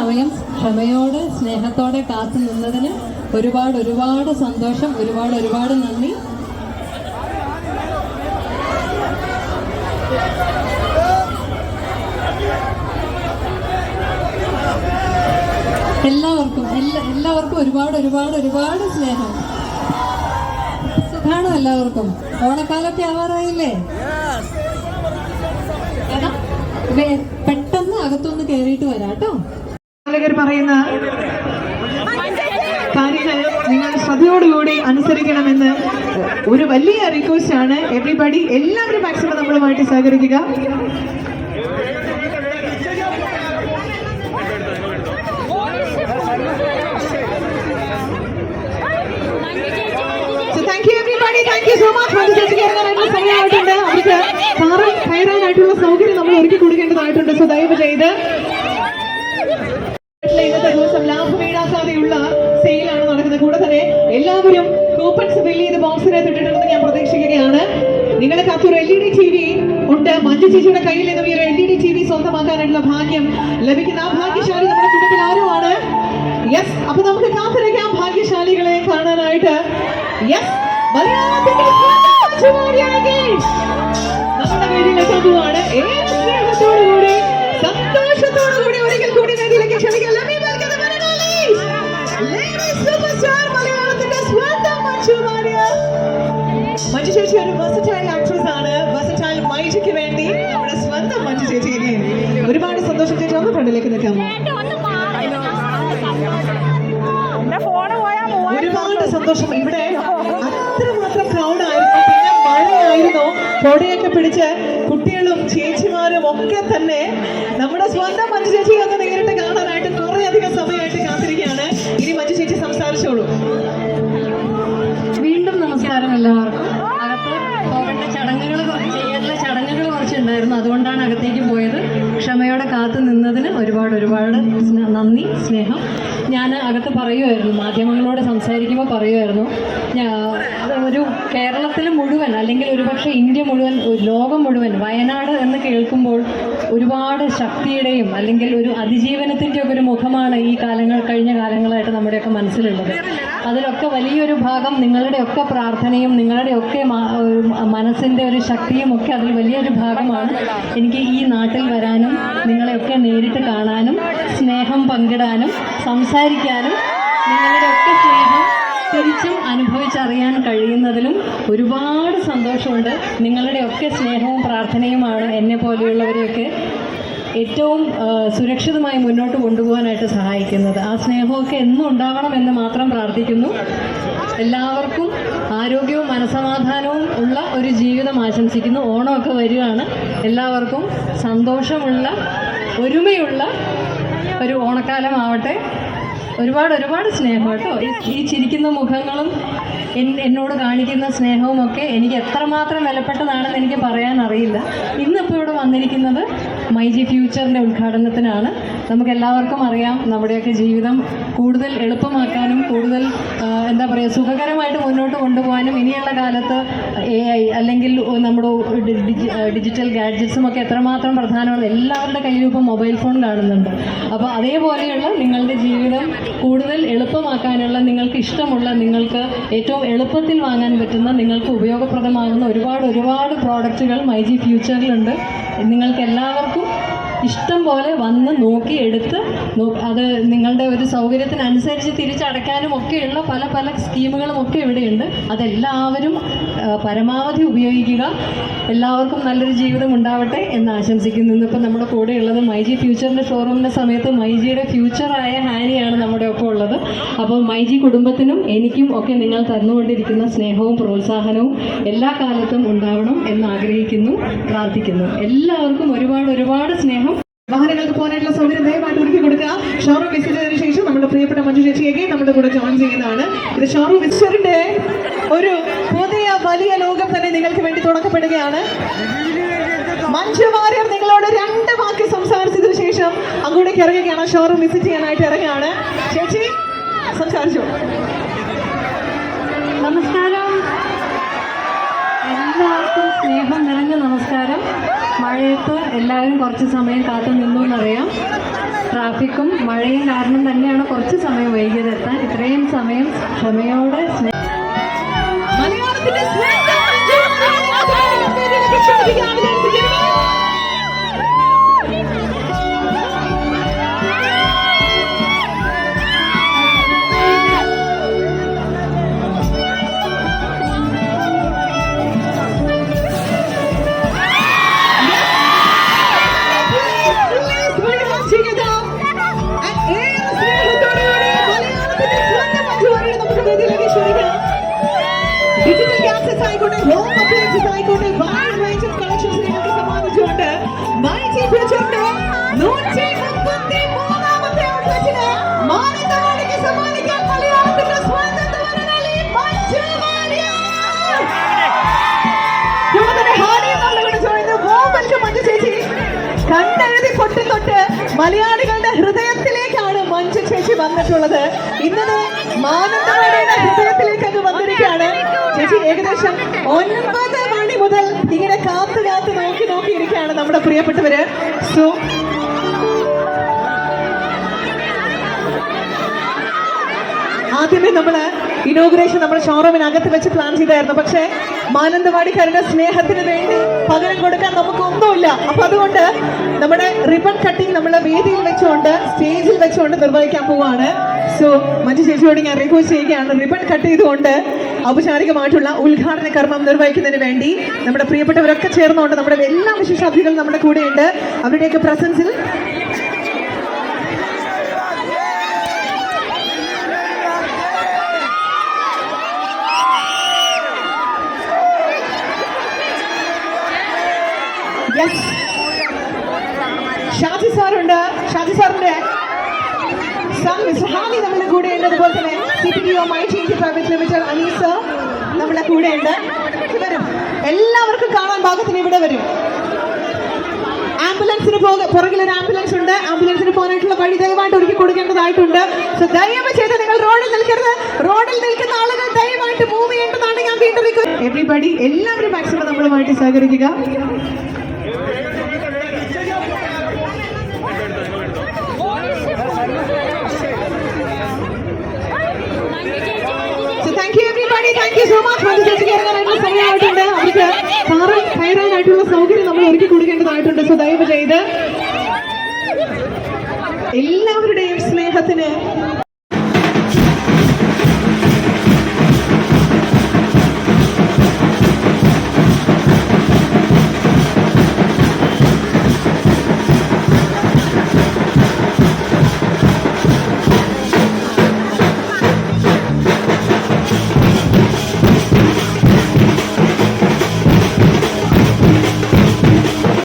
സമയം ക്ഷമയോടെ സ്നേഹത്തോടെ കാത്തു നിന്നതിന് ഒരുപാട് ഒരുപാട് സന്തോഷം ഒരുപാട് ഒരുപാട് നന്ദി. എല്ലാവർക്കും എല്ലാ എല്ലാവർക്കും ഒരുപാട് ഒരുപാട് ഒരുപാട് സ്നേഹം. സുഖാണോ എല്ലാവർക്കും? ഓണക്കാലൊക്കെ ആവാറായില്ലേ? പെട്ടെന്ന് അകത്തൊന്ന് കയറിയിട്ട് വരാം കേട്ടോ ആളുകൾ പറയുന്ന കാര്യങ്ങൾ നിങ്ങൾ ശ്രദ്ധയോടുകൂടി അനുസരിക്കണമെന്ന് ഒരു വലിയ റിക്വസ്റ്റ് ആണ്. എവറിബഡി എല്ലാവരും മാക്സിമം നമ്മളുമായിട്ട് സഹകരിക്കുക. അവർക്ക് കാറിൽ കയറാനായിട്ടുള്ള സൗകര്യം നമ്മൾ ഒരുക്കി കൊടുക്കേണ്ടതായിട്ടുണ്ട് സോ ദയവ് ചെയ്ത് ദിവസം ലാഭം ഈടാക്കാതെയുള്ള സെയിലാണ് നടക്കുന്നത്. കൂടെ തന്നെ എല്ലാവരും കൂപ്പൺസ് ഫില്ല് ചെയ്ത് ബോക്സിനകത്ത് ഇട്ടിട്ടുണ്ടെന്ന് ഞാൻ പ്രതീക്ഷിക്കുകയാണ്. നിങ്ങളുടെ കത്തൊരു L E D T V ഉണ്ട്. മഞ്ജു ചേച്ചിയുടെ കയ്യിൽ നിന്നും ഈ ഒരു L E D T V സ്വന്തമാക്കാനായിട്ടുള്ള ഭാഗ്യം ലഭിക്കുന്ന ആ ഭാഗ്യശാലി നമ്മുടെ കുടുംബത്തിൽ ആരുമാണ്? യെസ് അപ്പൊ നമുക്ക് കാത്തിരിക്കാം ഭാഗ്യശാലികളെ കാണാനായിട്ട്. യെസ് നമ്മുടെ സ്നേഹത്തോടുകൂടി മഞ്ജു ചേച്ചി ഒരു ആക്ട്രസ് ആണ്. വേണ്ടി നമ്മുടെ സ്വന്തം മഞ്ജു ഒരുപാട് സന്തോഷം ചേച്ചി ഒന്ന് ഫ്രണ്ടിലേക്ക് നിൽക്കാമോ ഒരുപാട് സന്തോഷം. ഇവിടെ അത്രമാത്രം ക്രൗഡ് ആയിരുന്നു. പിന്നെ മഴയായിരുന്നു. കൊടയൊക്കെ പിടിച്ച് കുട്ടികളും ചേച്ചിമാരും ഒക്കെ തന്നെ നമ്മുടെ സ്വന്തം വീണ്ടും നമസ്കാരം എല്ലാവർക്കും അകത്ത് പോകേണ്ട ചടങ്ങുകൾ ചെയ്യാനുള്ള ചടങ്ങുകൾ കുറച്ചുണ്ടായിരുന്നു അതുകൊണ്ടാണ് അകത്തേക്ക് പോയത് ക്ഷമയോടെ കാത്തു നിന്നതിന് ഒരുപാട് ഒരുപാട് സ്നേ- നന്ദി സ്നേഹം ഞാൻ അകത്ത് പറയുമായിരുന്നു മാധ്യമങ്ങളോട് സംസാരിക്കുമ്പോൾ പറയുമായിരുന്നു ഒരു കേരളത്തിൽ മുഴുവൻ അല്ലെങ്കിൽ ഒരുപക്ഷെ ഇന്ത്യ മുഴുവൻ ലോകം മുഴുവൻ വയനാട് എന്ന് കേൾക്കുമ്പോൾ ഒരുപാട് ശക്തിയുടെയും അല്ലെങ്കിൽ ഒരു അതിജീവനത്തിന്റെ ഒരു മുഖമാണ് ഈ കാലങ്ങൾ കഴിഞ്ഞ കാലങ്ങളായിട്ട് നമ്മുടെയൊക്കെ മനസ്സിലുള്ളത്. അതിലൊക്കെ വലിയൊരു ഭാഗം നിങ്ങളുടെയൊക്കെ പ്രാർത്ഥനയും നിങ്ങളുടെയൊക്കെ മനസ്സിന്റെ ഒരു ശക്തിയും ഒക്കെ അതിൽ വലിയൊരു ഭാഗമാണ്. എനിക്ക് ഈ നാട്ടിൽ വരാനും നിങ്ങളെയൊക്കെ നേരിട്ട് കാണാനും സ്നേഹം പങ്കിടാനും സംസാരിക്കാനും നിങ്ങളുടെ ഒക്കെ സ്നേഹം തിരിച്ചും അനുഭവിച്ചറിയാൻ കഴിയുന്നതിലും ഒരുപാട് സന്തോഷമുണ്ട്. നിങ്ങളുടെ ഒക്കെ സ്നേഹവും പ്രാർത്ഥനയുമാണ് എന്നെ പോലെയുള്ളവരെയൊക്കെ ഏറ്റവും സുരക്ഷിതമായി മുന്നോട്ട് കൊണ്ടുപോകാനായിട്ട് സഹായിക്കുന്നത്. ആ സ്നേഹമൊക്കെ എന്നും ഉണ്ടാവണം എന്ന് മാത്രം പ്രാർത്ഥിക്കുന്നു. എല്ലാവർക്കും ആരോഗ്യവും മനസമാധാനവും ഉള്ള ഒരു ജീവിതം ആശംസിക്കുന്നു. ഓണമൊക്കെ വരികയാണ്. എല്ലാവർക്കും സന്തോഷമുള്ള ഒരുമയുള്ള ഒരു ഓണക്കാലമാവട്ടെ. ഒരുപാട് ഒരുപാട് സ്നേഹം കേട്ടോ. ഈ- ചിരിക്കുന്ന മുഖങ്ങളും എന്നോട് കാണിക്കുന്ന സ്നേഹവും ഒക്കെ എനിക്ക് എത്രമാത്രം വിലപ്പെട്ടതാണെന്ന് എനിക്ക് പറയാൻ അറിയില്ല ഇന്നിപ്പോൾ ഇവിടെ വന്നിരിക്കുന്നത് മൈജി ഫ്യൂച്ചറിന്റെ ഉദ്ഘാടനത്തിനാണ്. നമുക്ക് എല്ലാവർക്കും അറിയാം നമ്മുടെയൊക്കെ ജീവിതം കൂടുതൽ എളുപ്പമാക്കാനും കൂടുതൽ എന്താ പറയുക സുഖകരമായിട്ട് മുന്നോട്ട് കൊണ്ടുപോകാനും ഇനിയുള്ള കാലത്ത് എ ഐ അല്ലെങ്കിൽ നമ്മുടെ ഡിജിറ്റൽ ഗാഡ്ജറ്റ്സും ഒക്കെ എത്രമാത്രം പ്രധാനമാണ് എല്ലാവരുടെ കയ്യിലും ഇപ്പോൾ മൊബൈൽ ഫോൺ കാണുന്നുണ്ട്. അപ്പോൾ അതേപോലെയുള്ള നിങ്ങളുടെ ജീവിതം കൂടുതൽ എളുപ്പമാക്കാനുള്ള നിങ്ങൾക്ക് ഇഷ്ടമുള്ള നിങ്ങൾക്ക് ഏറ്റവും എളുപ്പത്തിൽ വാങ്ങാൻ പറ്റുന്ന നിങ്ങൾക്ക് ഉപയോഗപ്രദമാകുന്ന ഒരുപാട് ഒരുപാട് പ്രോഡക്റ്റുകൾ മൈ ജി ഫ്യൂച്ചറിലുണ്ട്. നിങ്ങൾക്ക് എല്ലാവർക്കും ഇഷ്ടം പോലെ വന്ന് നോക്കി എടുത്ത് അത് നിങ്ങളുടെ ഒരു സൗകര്യത്തിനനുസരിച്ച് തിരിച്ചടയ്ക്കാനും ഒക്കെയുള്ള പല പല സ്കീമുകളും ഒക്കെ ഇവിടെയുണ്ട്. അതെല്ലാവരും പരമാവധി ഉപയോഗിക്കുക. എല്ലാവർക്കും നല്ലൊരു ജീവിതം ഉണ്ടാവട്ടെ എന്ന് ആശംസിക്കുന്നു. ഇന്നിപ്പോൾ നമ്മുടെ കൂടെ ഉള്ളത് മൈജി ഫ്യൂച്ചറിന്റെ ഷോറൂമിന്റെ സമയത്ത് മൈജിയുടെ ഫ്യൂച്ചറായ ഹാനിയാണ് നമ്മുടെ ഒപ്പം ഉള്ളത്. അപ്പോൾ മൈജി കുടുംബത്തിനും എനിക്കും ഒക്കെ നിങ്ങൾ തന്നുകൊണ്ടിരിക്കുന്ന സ്നേഹവും പ്രോത്സാഹനവും എല്ലാ കാലത്തും ഉണ്ടാവണം എന്ന് ആഗ്രഹിക്കുന്നു പ്രാർത്ഥിക്കുന്നു. എല്ലാവർക്കും ഒരുപാട് ഒരുപാട് സ്നേഹം. വാഹനങ്ങൾക്ക് പോകാനായിട്ടുള്ള സൗകര്യം ദയവായിട്ട് ഒരുക്കി കൊടുക്കുക. ഷോറൂം വിസിറ്റ് ചെയ്തതിനു ശേഷം നമ്മുടെ പ്രിയപ്പെട്ട മഞ്ജു ചേച്ചിയൊക്കെ നമ്മുടെ കൂടെ ജോയിൻ ചെയ്യുന്നതാണ്. ഇത് ഷോറൂം വിസിറ്ററിന്റെ ഒരു പുതിയ വലിയ ലോകം തന്നെ നിങ്ങൾക്ക് വേണ്ടി തുടക്കപ്പെടുകയാണ്. മഞ്ജു വാര്യർ നിങ്ങളോട് രണ്ട് വാക്ക് സംസാരിച്ചതിന് ശേഷം അങ്ങോട്ടേക്ക് ഇറങ്ങുകയാണ്. ഷോറൂം വിസിറ്റ് ചെയ്യാനായിട്ട് ഇറങ്ങുകയാണ്. ചേച്ചി സംസാരിച്ചു? നമസ്കാരം. മഴയത്ത് എല്ലാവരും കുറച്ച് സമയം കാത്തു നിന്നു എന്നറിയാം ട്രാഫിക്കും മഴയും കാരണം തന്നെയാണ് കുറച്ച് സമയം വൈകിയത് എത്താൻ. ഇത്രയും സമയം ക്ഷമയോടെ കണ്ണെഴുതി പൊട്ടി തൊട്ട് മലയാളികളുടെ ഹൃദയത്തിലേക്കാണ് മഞ്ജു ചേച്ചി വന്നിട്ടുള്ളത്. ഇന്നത് മാനന്തവാടിയുടെ ഹൃദയത്തിലേക്ക് അങ്ങ് വന്നിരിക്കുകയാണ്. ചേച്ചി ഏകദേശം ഒൻപത് മണി മുതൽ ഇങ്ങനെ കാത്തു കാത്ത് നോക്കി നോക്കിയിരിക്കുകയാണ് നമ്മുടെ പ്രിയപ്പെട്ടവര്. സോ ആദ്യമേ നമ്മൾ ഇനോഗ്രേഷൻ നമ്മുടെ ഷോറൂമിനകത്ത് വെച്ച് പ്ലാൻ ചെയ്തായിരുന്നു. പക്ഷേ മാനന്തവാടിക്കാരുടെ സ്നേഹത്തിന് വേണ്ടി പകരം കൊടുക്കാൻ നമുക്ക് ഒന്നുമില്ല അപ്പൊ അതുകൊണ്ട് നമ്മുടെ റിബൺ കട്ടിങ് നമ്മൾ വേദിയിൽ വെച്ചുകൊണ്ട് സ്റ്റേജിൽ വെച്ചുകൊണ്ട് നിർവഹിക്കാൻ പോവാണ്. സോ മഞ്ജു ചേച്ചിയോട് ഞാൻ റിക്വസ്റ്റ് ചെയ്യുകയാണ്. റിബൺ കട്ട് ചെയ്തുകൊണ്ട് ഔപചാരികമായിട്ടുള്ള ഉദ്ഘാടന കർമ്മം നിർവഹിക്കുന്നതിന് വേണ്ടി നമ്മുടെ പ്രിയപ്പെട്ടവരൊക്കെ ചേർന്നുകൊണ്ട് നമ്മുടെ എല്ലാ വിശേഷാതിഥികളും നമ്മുടെ കൂടെയുണ്ട്. അവരുടെയൊക്കെ പ്രസൻസിൽ ഷാജി സാറുണ്ട്. ഷാജി സാറിന്റെ ഹാനി നമ്മുടെ കൂടെ ഉണ്ട് അതുപോലെ തന്നെ C P T O limited Anees നമ്മുടെ കൂടെ ഉണ്ട് വരും എല്ലാവർക്കും കാണാൻ ഭാഗത്തിന് ഇവിടെ വരും. ആംബുലൻസിന് പോക പുറകിൽ ഒരു ആംബുലൻസ് ഉണ്ട്. ആംബുലൻസിന് പോകാനായിട്ടുള്ള വഴി ദയവായിട്ട് ഒരുക്കി കൊടുക്കേണ്ടതായിട്ടുണ്ട്. സോ ദയവ് ചെയ്ത് നിങ്ങൾ റോഡിൽ നിൽക്കരുത്. റോഡിൽ നിൽക്കുന്ന ആളുകൾ ദയവായിട്ട് മൂവ് ചെയ്യേണ്ടതാണ്. ഞാൻ വീണ്ടും എവറിബഡി എല്ലാവരും മാക്സിമം നമ്മളുമായിട്ട് സഹകരിക്കുക. Everybody. So much. മഞ്ജു ചേച്ചിക്ക് ഇറങ്ങാനായിട്ടുള്ള സമയമായിട്ടുണ്ട് അവർക്ക് കാറിൽ കയറാനായിട്ടുള്ള സൗകര്യം നമ്മൾ ഒരുക്കി കൊടുക്കേണ്ടതായിട്ടുണ്ട് സോ ദയവ് ചെയ്ത് എല്ലാവരുടെയും സ്നേഹത്തിന്